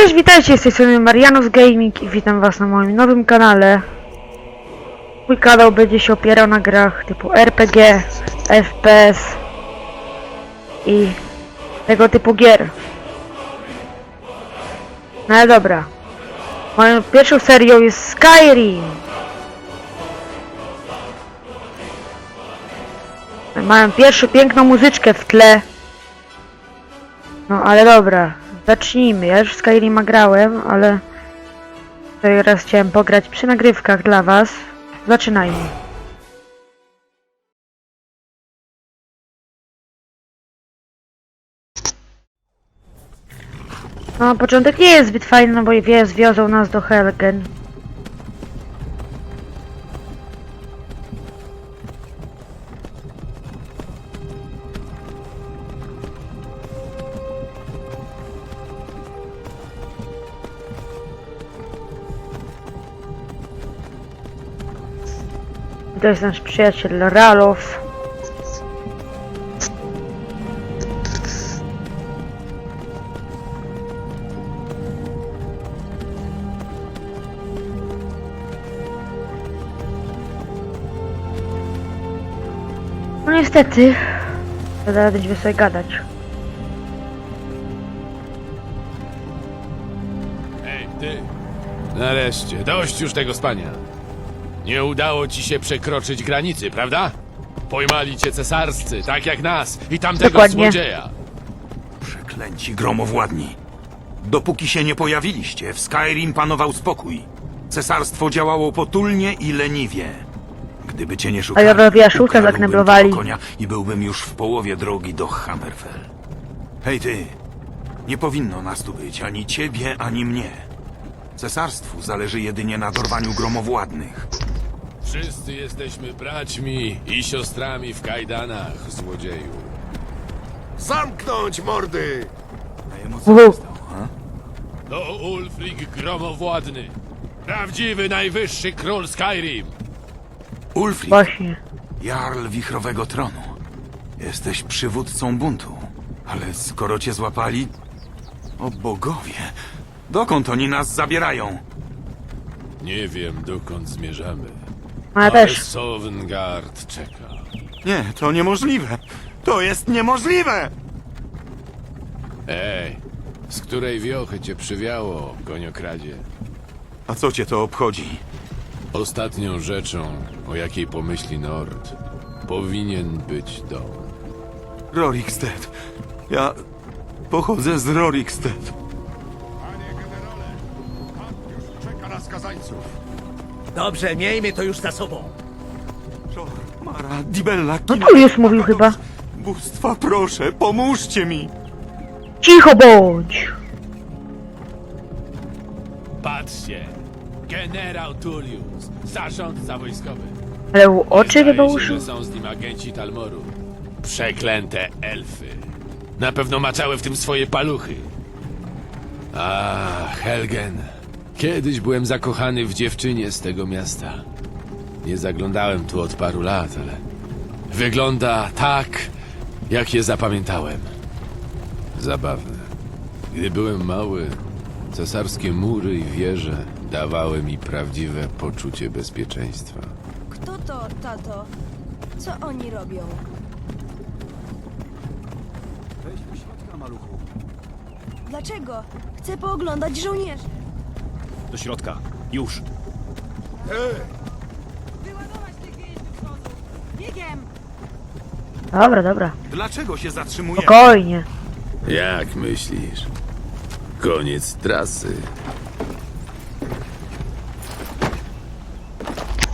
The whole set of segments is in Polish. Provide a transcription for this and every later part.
Cześć, witajcie, z tej Marianus Gaming i witam was na moim nowym kanale. Mój kanał będzie się opierał na grach typu RPG, FPS i tego typu gier. No ale dobra. Moją pierwszą serią jest Skyrim. Mają pierwszą piękną muzyczkę w tle. No ale dobra, zacznijmy. Ja już w Skyrima grałem, ale teraz chciałem pograć przy nagrywkach dla was. Zaczynajmy. No, początek nie jest zbyt fajny, no bo wie, zwiozą nas do Helgen. To jest nasz przyjaciel Ralof. No niestety, to zaraz będziemy sobie gadać. Ej, ty! Nareszcie, dość już tego spania. Nie udało ci się przekroczyć granicy, prawda? Pojmali cię cesarscy, tak jak nas i tamtego Dokładnie. złodzieja. Przeklęci gromowładni. Dopóki się nie pojawiliście, w Skyrim panował spokój. Cesarstwo działało potulnie i leniwie. Gdyby cię nie szukali, Ale robiła szósta ukradłbym zakneblowali. tego konia i byłbym już w połowie drogi do Hammerfell. Hej ty, nie powinno nas tu być ani ciebie, ani mnie. Cesarstwu zależy jedynie na dorwaniu gromowładnych. Wszyscy jesteśmy braćmi i siostrami w kajdanach, złodzieju. Zamknąć mordy! Uhu. To Ulfric Gromowładny. Prawdziwy, najwyższy król Skyrim. Ulfric, Właśnie. Jarl Wichrowego Tronu. Jesteś przywódcą buntu. Ale skoro cię złapali... O bogowie! Dokąd oni nas zabierają? Nie wiem, dokąd zmierzamy. A ja Ale też. Sovngarde czeka. Nie, to niemożliwe! To jest niemożliwe! Ej, z której wiochy cię przywiało, koniokradzie? A co cię to obchodzi? Ostatnią rzeczą, o jakiej pomyśli Nord, powinien być dom. Rorikstead. Ja pochodzę z Rorikstead. Skazańców. Dobrze, miejmy to już za sobą. Mara, Dibella, No Kina, tu już mówił chyba. Bóstwa, proszę, pomóżcie mi! Cicho bądź! Patrzcie! Generał Tullius, zarządca wojskowy. Ale u oczy Zdaje chyba się, że są z nim agenci Talmoru. Przeklęte elfy. Na pewno maczały w tym swoje paluchy. A, Helgen. Kiedyś byłem zakochany w dziewczynie z tego miasta. Nie zaglądałem tu od paru lat, ale wygląda tak, jak je zapamiętałem. Zabawne. Gdy byłem mały, cesarskie mury i wieże dawały mi prawdziwe poczucie bezpieczeństwa. Kto to, tato? Co oni robią? Weź do środka, maluchu. Dlaczego? Chcę pooglądać żołnierzy. Do środka. Już. Wyładować tych więźniów wozu! Biegiem! Dobra, dobra. Dlaczego się zatrzymujemy? Spokojnie. Jak myślisz? Koniec trasy.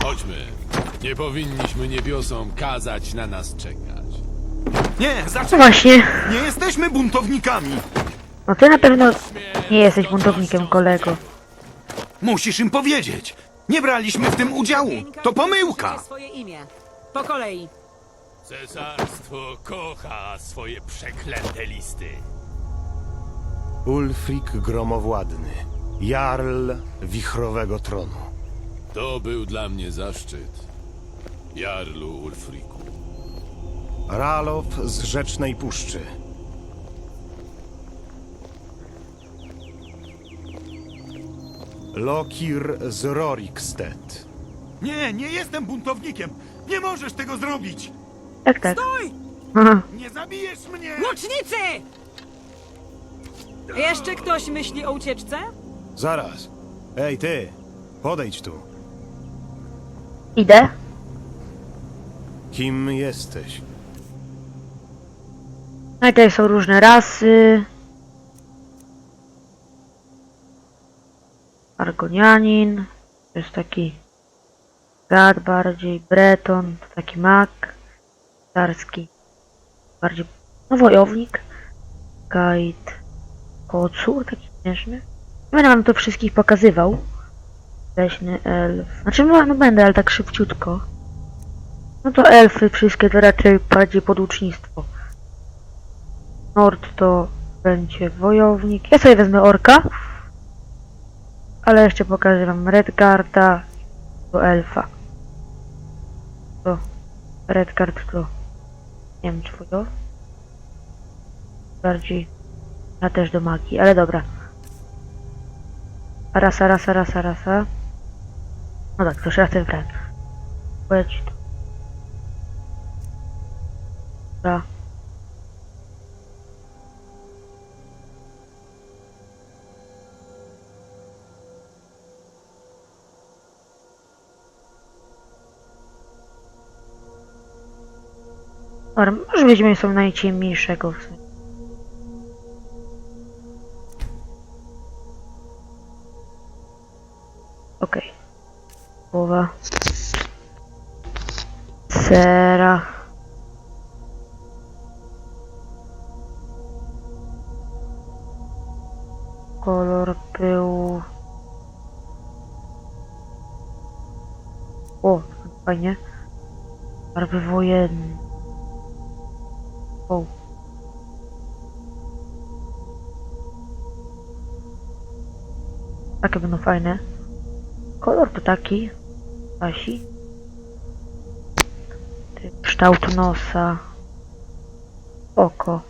Chodźmy. Nie powinniśmy niebiosom kazać na nas czekać. Nie, No zaczekaj! właśnie. Nie jesteśmy buntownikami! No ty na pewno nie jesteś buntownikiem, kolego. Musisz im powiedzieć! Nie braliśmy w tym udziału! To pomyłka! swoje imię. Po kolei. Cesarstwo kocha swoje przeklęte listy. Ulfric Gromowładny, Jarl Wichrowego Tronu. To był dla mnie zaszczyt. Jarlu Ulfriku. Ralof z Rzecznej Puszczy. Lokir z Rorikstead. Nie, nie jestem buntownikiem! Nie możesz tego zrobić! Tak, tak. Stój! Nie zabijesz mnie! Łucznicy! Jeszcze ktoś myśli o ucieczce? Zaraz. Ej, ty! Podejdź tu. Idę. Kim jesteś? No i tutaj są różne rasy. Argonianin. To jest taki gad bardziej. Breton. To taki mak. Starski. Bardziej, no wojownik. Guide. Kocur, taki śmieszny. Nie będę wam to wszystkich pokazywał. Leśny elf. Znaczy, no, no będę, ale tak szybciutko. No to elfy wszystkie to raczej bardziej poducznictwo. Nord to będzie wojownik. Ja sobie wezmę orka. Ale jeszcze pokażę wam Redgarda do elfa. To Redgard to nie wiem czy to bardziej ja też do magii, ale dobra. Rasa, rasa, rasa, rasa. No tak, to już raz ten wrak. Łeć. Dobra. Dobra, może weźmiemy sobie najciemniejszego w sumie. Okej. Głowa. Sera. Kolor pyłu. O, fajnie. Barwy wojenne. O. Takie będą fajne. Kolor to taki. Pasi. Ty- Kształt nosa. Oko.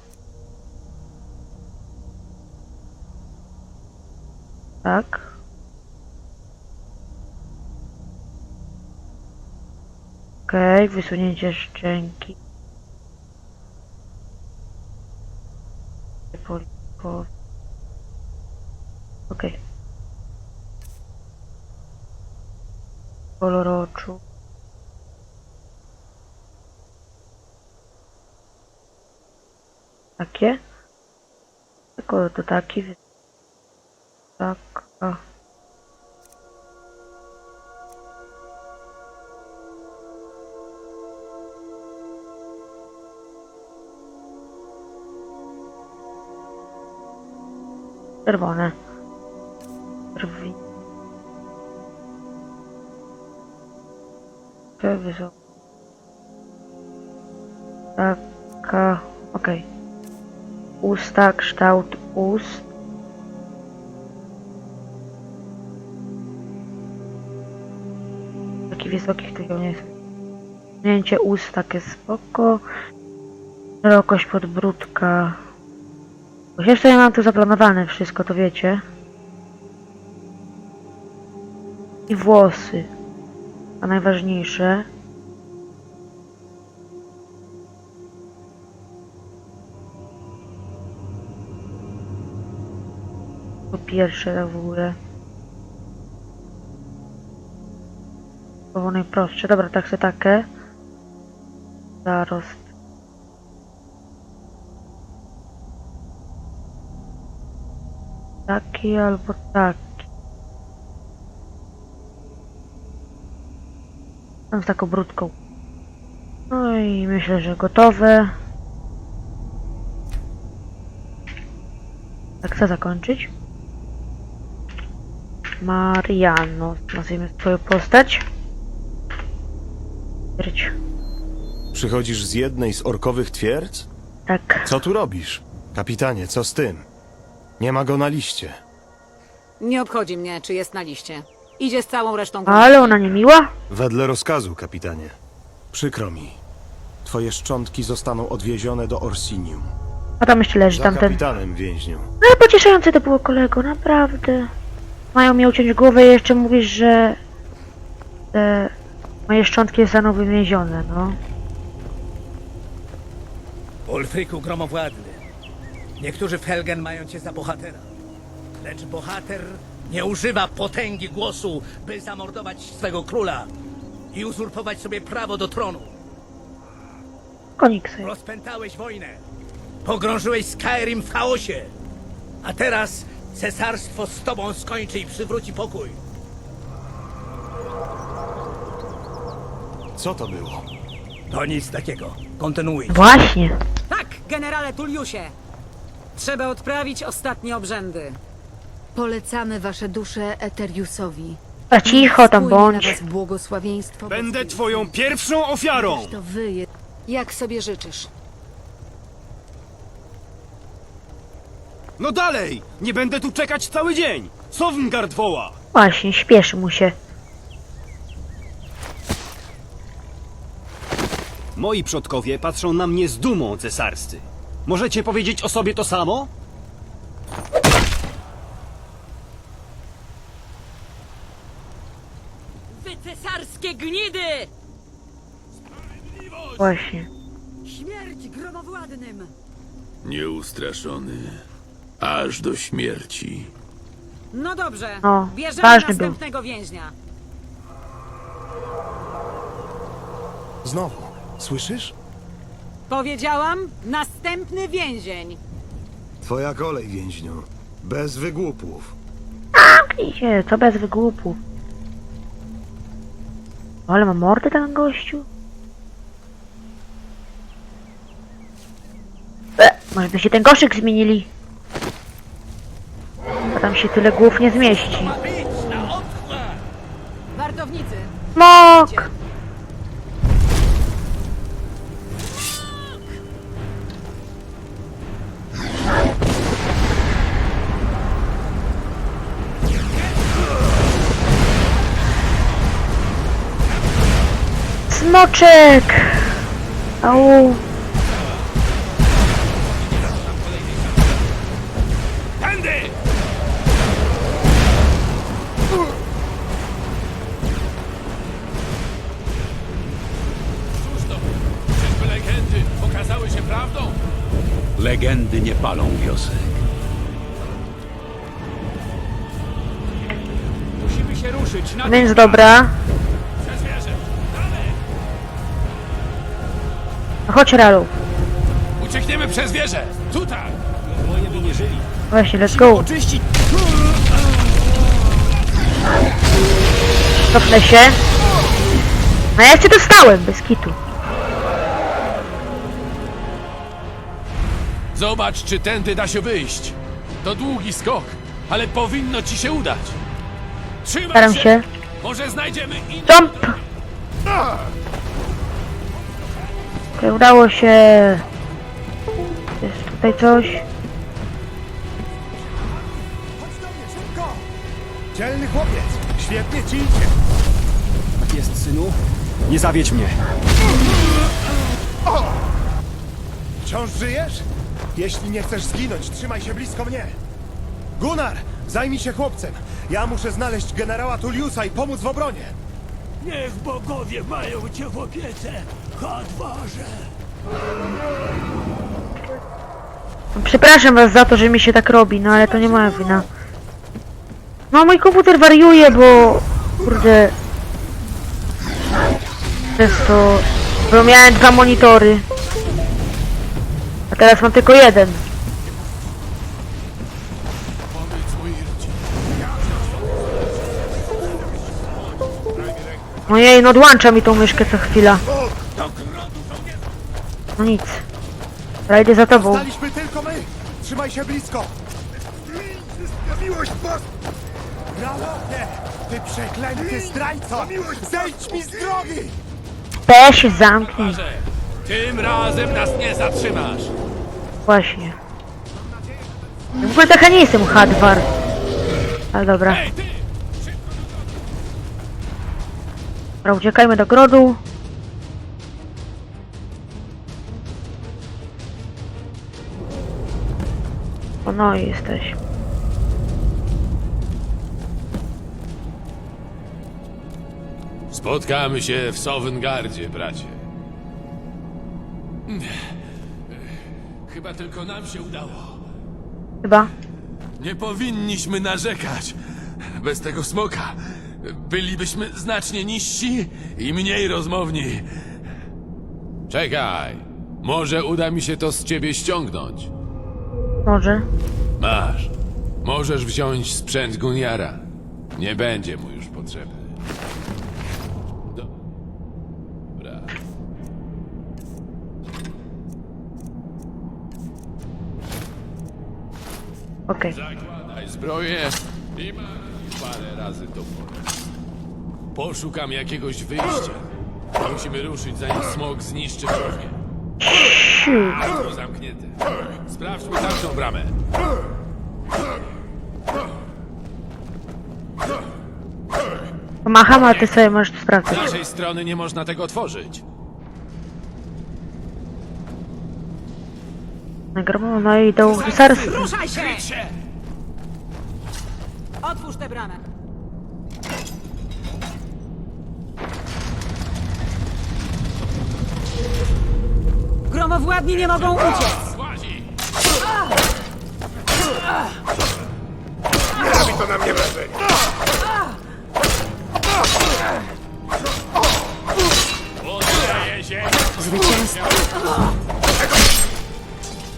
Tak. Okej, wysunięcie szczęki. Polipo. Okej. Kolor oczu. Takie. Kolor to taki. Tak. A. Czerwone. Brwi. Te wysoko. Taka. Okej. Usta, kształt ust. Takich wysokich tylko nie jest. Zmięcie ust takie spoko. Szerokość podbródka. Jeszcze ja mam tu zaplanowane wszystko, to wiecie. I włosy. A najważniejsze. Po pierwsze w ogóle. Było najprostsze. Dobra, tak se takie. Zarost. Taki albo taki. Tam z taką brudką. No i myślę, że gotowe. Tak chcę zakończyć. Mariano. Nazwijmy swoją postać. Śmierć. Przychodzisz z jednej z orkowych twierdz? Tak. Co tu robisz? Kapitanie, co z tym? Nie ma go na liście. Nie obchodzi mnie, czy jest na liście. Idzie z całą resztą grupy. Ale ona nie miła? Wedle rozkazu, kapitanie. Przykro mi. Twoje szczątki zostaną odwiezione do Orsinium. A tam jeszcze leży Za tamten. kapitanem, więźniu. Ale pocieszające to było kolego, naprawdę. mają mi uciąć głowę i jeszcze mówisz, że e, moje szczątki zostaną wywiezione, no. Ulfryku gromowładny. Niektórzy w Helgen mają cię za bohatera. Lecz bohater nie używa potęgi głosu, by zamordować swego króla i uzurpować sobie prawo do tronu. Konik sobie. Rozpętałeś wojnę. Pogrążyłeś Skyrim w chaosie. A teraz cesarstwo z tobą skończy i przywróci pokój. Co to było? To nic takiego. Kontynuuj. Właśnie. Tak, generale Tulliusie! Trzeba odprawić ostatnie obrzędy. Polecamy wasze dusze Eteriusowi. A cicho tam na bądź. was błogosławieństwo Będę boskiej twoją pierwszą ofiarą! To wy je... Jak sobie życzysz? No dalej! Nie będę tu czekać cały dzień! Sovngard woła! Właśnie, śpieszy mu się. Moi przodkowie patrzą na mnie z dumą, cesarscy. Możecie powiedzieć o sobie to samo? Wy cesarskie gnidy! Właśnie. Śmierć gromowładnym! Nieustraszony. Aż do śmierci. No dobrze, O, bierzemy ważny był. następnego więźnia. Znowu. Słyszysz? Powiedziałam, następny więzień. Twoja kolej, więźniu. Bez wygłupów. Idzie, co bez wygłupu. Ale ma mordę ten gościu. E, może by się ten koszyk zmienili. Bo tam się tyle głów nie zmieści. Wartownicy, Mok! Smoczek! Au! Legendy nie palą wiosek. Musimy się ruszyć na... Więc dobra. No Chodź Ralu. Uciekniemy przez wieżę! Tutaj! Moje by nie żyli. Właśnie, let's go. Oczyścić... Cofnę się. No ja cię dostałem, bez kitu. Zobacz, czy tędy da się wyjść. To długi skok, ale powinno ci się udać. Trzymaj Staram się. Może znajdziemy inną Jump! Okej, udało się. Jest tutaj coś. Chodź do mnie, szybko! Dzielny chłopiec. Świetnie ci idzie. Tak jest, synu. Nie zawiedź mnie. Wciąż żyjesz? Jeśli nie chcesz zginąć, trzymaj się blisko mnie. Gunnar, zajmij się chłopcem. Ja muszę znaleźć generała Tulliusa i pomóc w obronie. Niech bogowie mają cię w opiece! Przepraszam was za to, że mi się tak robi, no ale to nie moja wina. No mój komputer wariuje, bo... Kurde... Przez to... Bo miałem dwa monitory. A teraz mam tylko jeden. Ojej, no odłącza mi tą myszkę co chwila. No nic. Dobra, idę za tobą. Staliśmy tylko my. Trzymaj się blisko. Miłość was! Ralochnie! Ty przeklęty zdrajco! Zejdź mi z drogi! Te się zamknij. Parze, tym razem nas nie zatrzymasz. Właśnie. W ogóle taka nie jestem Hadwar. Ale dobra. Ej, ty! Dobra, uciekajmy do grodu. No jesteś. Spotkamy się w Sowengardzie, bracie. Chyba tylko nam się udało. Chyba. Nie powinniśmy narzekać. Bez tego smoka bylibyśmy znacznie niżsi i mniej rozmowni. Czekaj. Może uda mi się to z ciebie ściągnąć. Może. Masz. Możesz wziąć sprzęt Guniara. Nie będzie mu już potrzebny. Dobra. Okej. Zakładaj zbroję i parę razy to porę. Poszukam jakiegoś wyjścia. Musimy ruszyć, zanim smog zniszczy drogę. Zamknięte. Sprawdźmy tamtą bramę. Pomacham, a ty sobie możesz to Z sprawdzić. naszej strony nie można tego otworzyć. Nagrobą, no i do husarstwa. Ruszaj się! Kryć się! Otwórz tę bramę. Gromowładni nie mogą uciec! Łazi! Robi to na mnie wrażenie. Poddaję się!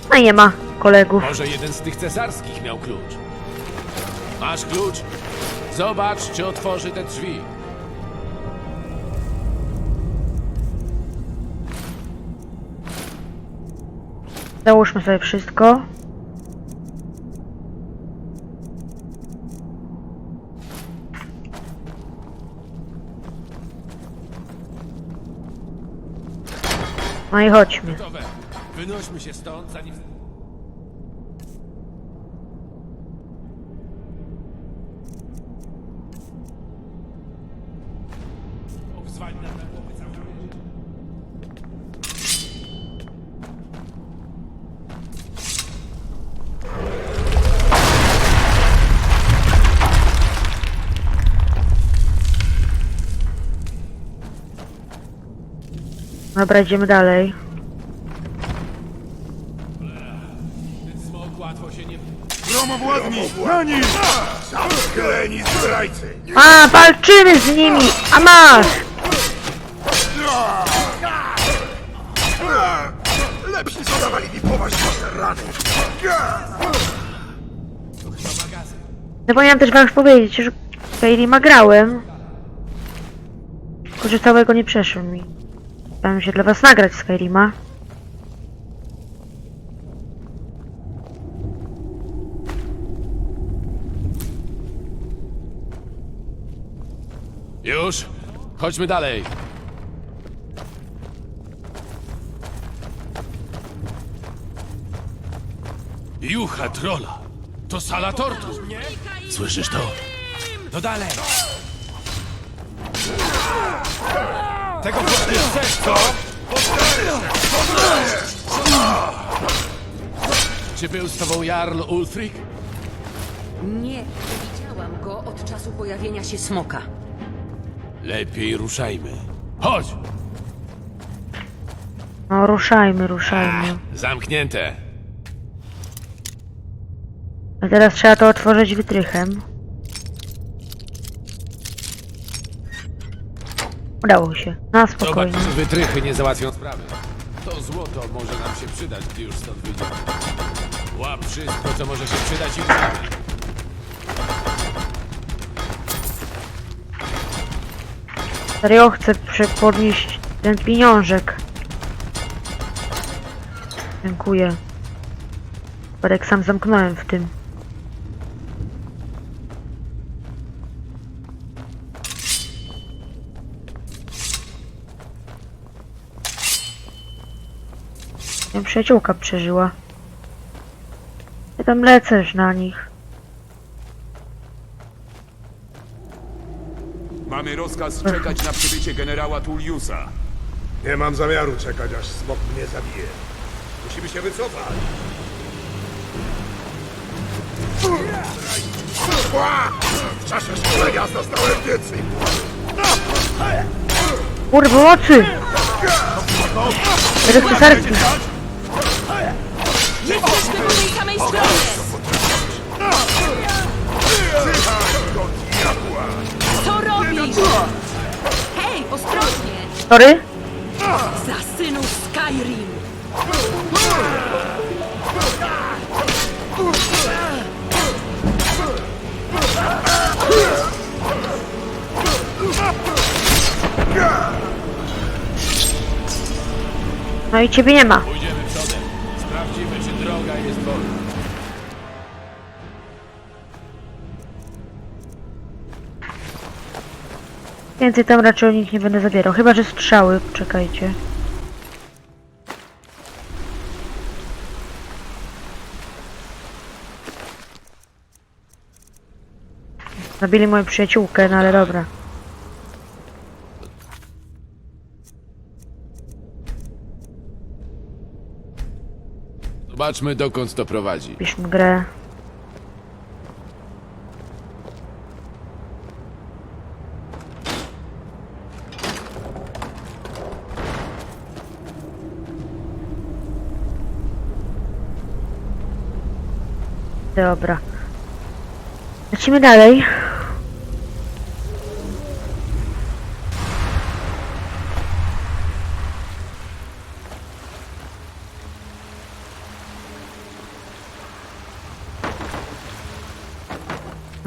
No nie ma kolegów. Może jeden z tych cesarskich miał klucz. Masz klucz? Zobacz, czy otworzy te drzwi. Załóżmy sobie wszystko. No i chodźmy. Wynośmy się stąd, zanim... Dobra, idziemy dalej. Ten smok łatwo się nie... Gromowładni, na nich! Zamskleni zdrajcy! A, walczymy z nimi! A masz! Lepsi zadawali mi poważniejsze rany. Zapomniałam też wam już powiedzieć, że Skyrima grałem. Tylko, że całego nie przeszłem mi. Chciałem się dla was nagrać Skyrima. Już? Chodźmy dalej. Jucha trola. To sala tortu. Słyszysz to? No dalej. Tego właśnie chcesz, co? Czy był z tobą Jarl Ulfric? Nie, widziałam go od czasu pojawienia się smoka. Lepiej ruszajmy. Chodź! No ruszajmy, ruszajmy. Zamknięte. A teraz trzeba to otworzyć wytrychem. Udało się. Na Zobacz, spokojnie. czy wytrychy nie załatwią sprawy. To złoto może nam się przydać, gdy już stąd wyjdziemy. Łap wszystko, co może się przydać i ruszamy. Serio chcę podnieść ten pieniążek. Dziękuję. Barek sam zamknąłem w tym. Moja przyjaciółka przeżyła. Ja tam lecesz na nich. Mamy rozkaz czekać na przybycie generała Tulliusa. Nie mam zamiaru czekać, aż smok mnie zabije. Musimy się wycofać. W czasie szkolenia zostałem więcej. Kurwa, mocy! Teraz cesarski. Jesteśmy po tej samej stronie! Co robisz? Hej, ostrożnie! Sorry? Za synów Skyrim! No i ciebie nie ma. Więcej tam raczej o nich nie będę zabierał. Chyba, że strzały. Czekajcie. Zabili moją przyjaciółkę, no ale dobra. Zobaczmy, dokąd to prowadzi. Piszmy grę. Dobra. Lecimy dalej.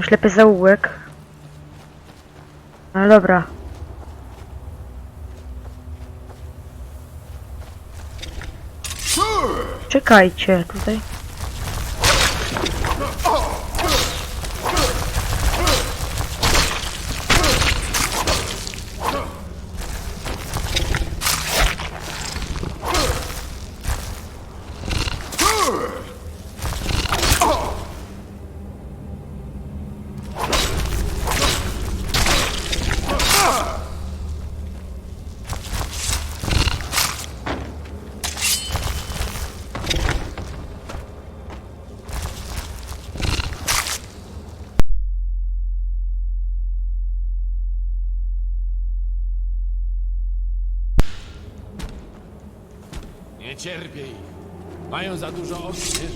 Ślepy zaułek. Ale dobra. Czekajcie, tutaj. Nie cierpię ich. Mają za dużo oczu, wiesz?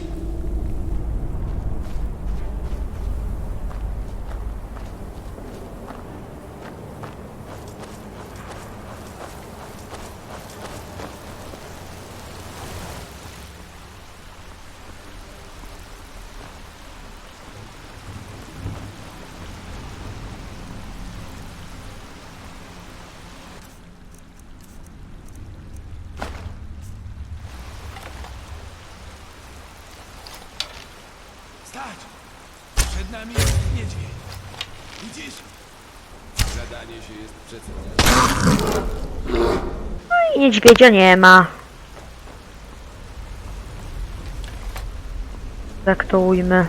Stać! Przed nami jest niedźwiedź. Widzisz? Zadanie się jest przed I niedźwiedzia nie ma. Tak to ujmę.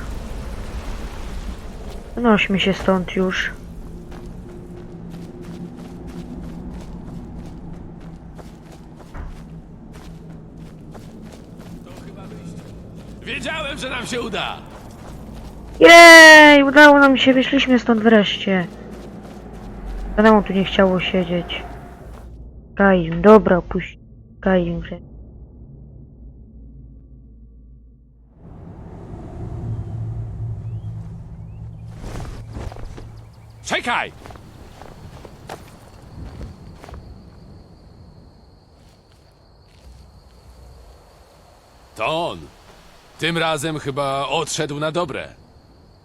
Wynośmy się stąd już. Wiedziałem, że nam się uda! Jej, udało nam się, wyszliśmy stąd wreszcie. Danemu tu nie chciało siedzieć. Kaim, dobra, puść. Kaim, że... Czekaj! To on. Tym razem chyba odszedł na dobre.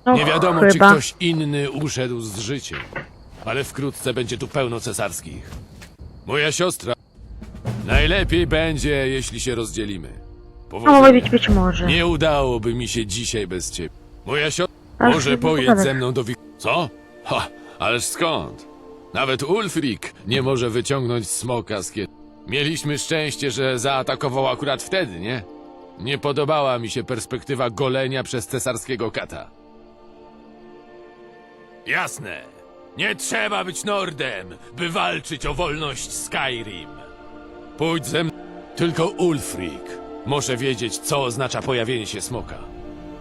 No, Nie wiadomo, chyba. czy ktoś inny uszedł z życiem. Ale wkrótce będzie tu pełno cesarskich. Moja siostra. Najlepiej będzie, jeśli się rozdzielimy. No, Powodzenia. być, być może. Nie udałoby mi się dzisiaj bez ciebie. Moja siostra Ach, może nie pojedź ze mną do Wik... Co? Ha, ależ skąd? Nawet Ulfrik nie może wyciągnąć smoka z kiet... Mieliśmy szczęście, że zaatakował akurat wtedy, nie? Nie podobała mi się perspektywa golenia przez cesarskiego kata. Jasne. Nie trzeba być Nordem, by walczyć o wolność Skyrim. Pójdź ze mną. Tylko Ulfrik może wiedzieć, co oznacza pojawienie się smoka.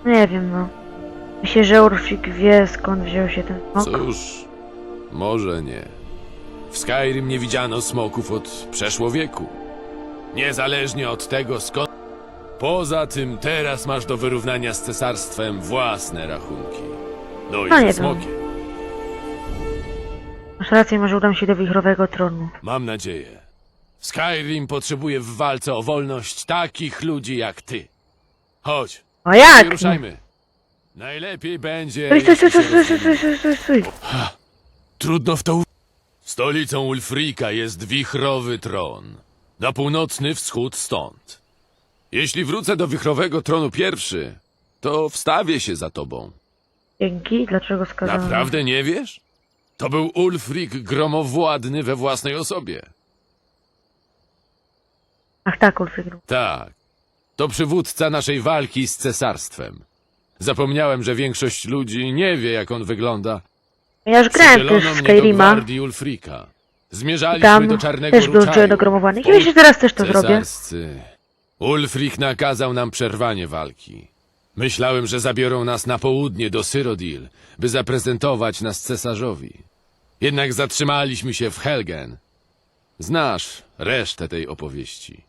Nie wiem, no. Myślę, że Urfik wie skąd wziął się ten smok. Cóż, może nie. W Skyrim nie widziano smoków od przeszło wieku. Niezależnie od tego skąd... Poza tym teraz masz do wyrównania z cesarstwem własne rachunki. No i No ze nie smokiem. Masz rację, może udam się do wichrowego tronu. Mam nadzieję. Skyrim potrzebuje w walce o wolność takich ludzi jak ty. Chodź, O jak? ruszajmy. Najlepiej będzie. Stój, stój, jeśli stój, się stój, stój, stój, stój, stój, stój. Trudno w to u... Stolicą Ulfrika jest wichrowy tron. Na północny wschód stąd. Jeśli wrócę do wichrowego tronu pierwszy, to wstawię się za tobą. Dzięki, dlaczego skazano? Naprawdę nie wiesz? To był Ulfrik gromowładny we własnej osobie. Ach tak, Ulfrygru. Tak. To przywódca naszej walki z cesarstwem. Zapomniałem, że większość ludzi nie wie, jak on wygląda. Ja już grałem też w Skyrima. Ulfrika. Zmierzaliśmy tam do Czarnego też dołączyłem do gromowanych. Myślę, że teraz też to zrobię. Ulfrik nakazał nam przerwanie walki. Myślałem, że zabiorą nas na południe do Syrodil, by zaprezentować nas cesarzowi. Jednak zatrzymaliśmy się w Helgen. Znasz resztę tej opowieści.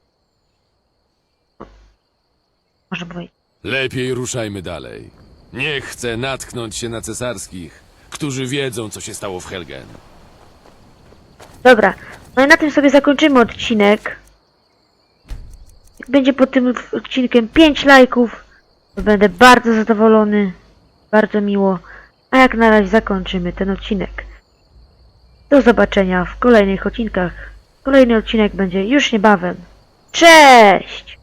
Może być. Lepiej ruszajmy dalej. Nie chcę natknąć się na cesarskich, którzy wiedzą, co się stało w Helgen. Dobra, no i na tym sobie zakończymy odcinek. Jak będzie pod tym odcinkiem 5 lajków, to będę bardzo zadowolony. Bardzo miło. A jak na razie zakończymy ten odcinek. Do zobaczenia w kolejnych odcinkach. Kolejny odcinek będzie już niebawem. Cześć!